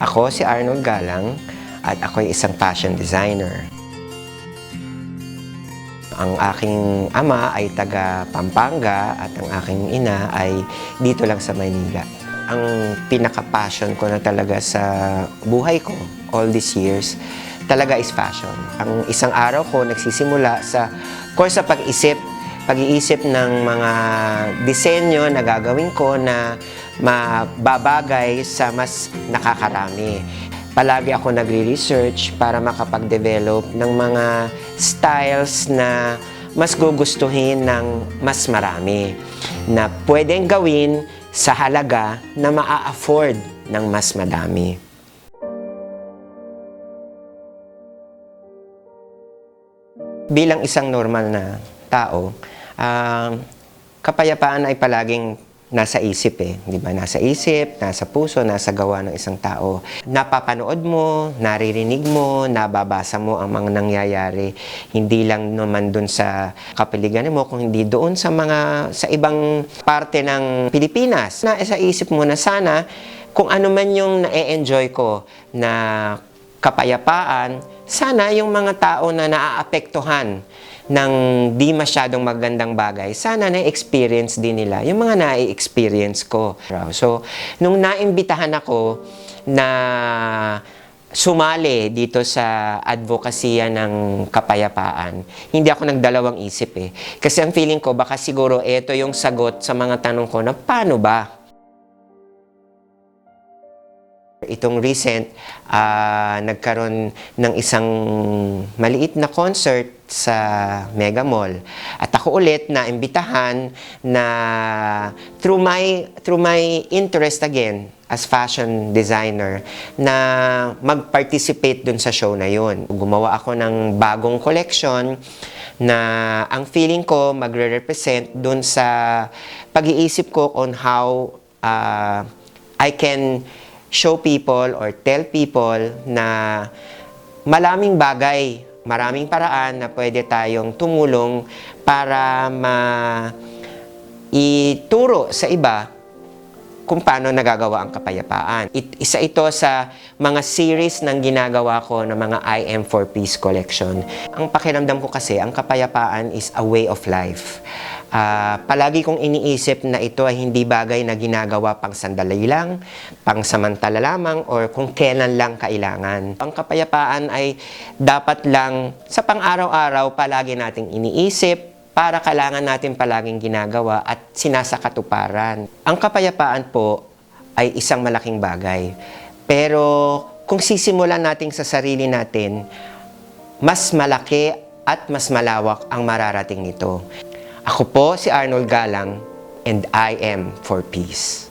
Ako si Arnold Galang at ako ay isang fashion designer. Ang aking ama ay taga Pampanga at ang aking ina ay dito lang sa Maynila. Ang pinaka-passion ko na talaga sa buhay ko all these years talaga is fashion. Ang isang araw ko nagsisimula sa course sa pag-isip pag-iisip ng mga disenyo na gagawin ko na mababagay sa mas nakakarami. Palagi ako nagre-research para makapag-develop ng mga styles na mas gugustuhin ng mas marami na pwedeng gawin sa halaga na maa-afford ng mas madami. bilang isang normal na tao, um, kapayapaan ay palaging nasa isip eh, di ba? Nasa isip, nasa puso, nasa gawa ng isang tao. Napapanood mo, naririnig mo, nababasa mo ang mga nangyayari. Hindi lang naman doon sa kapaligiran mo, kung hindi doon sa mga sa ibang parte ng Pilipinas. Na sa isip mo na sana kung ano man yung na-enjoy ko na kapayapaan, sana yung mga tao na naaapektuhan ng di masyadong magandang bagay, sana na-experience din nila yung mga na-experience ko. So, nung naimbitahan ako na sumali dito sa advokasya ng kapayapaan, hindi ako nagdalawang isip eh. Kasi ang feeling ko, baka siguro ito yung sagot sa mga tanong ko na paano ba? Itong recent, ah, nagkaroon ng isang maliit na concert sa Mega Mall. At ako ulit na imbitahan na through my through my interest again as fashion designer na mag-participate dun sa show na yun. Gumawa ako ng bagong collection na ang feeling ko magre-represent dun sa pag-iisip ko on how ah, I can show people or tell people na maraming bagay, maraming paraan na pwede tayong tumulong para ma ituro sa iba kung paano nagagawa ang kapayapaan. It, isa ito sa mga series ng ginagawa ko ng mga I Am for Peace collection. Ang pakiramdam ko kasi, ang kapayapaan is a way of life. Ah, palagi kong iniisip na ito ay hindi bagay na ginagawa pang sandali lang, pang samantala lamang, or kung kailan lang kailangan. Ang kapayapaan ay dapat lang sa pang-araw-araw palagi nating iniisip, para kailangan natin palaging ginagawa at sinasakatuparan. Ang kapayapaan po ay isang malaking bagay. Pero kung sisimulan natin sa sarili natin, mas malaki at mas malawak ang mararating nito. Ako po si Arnold Galang and I am for peace.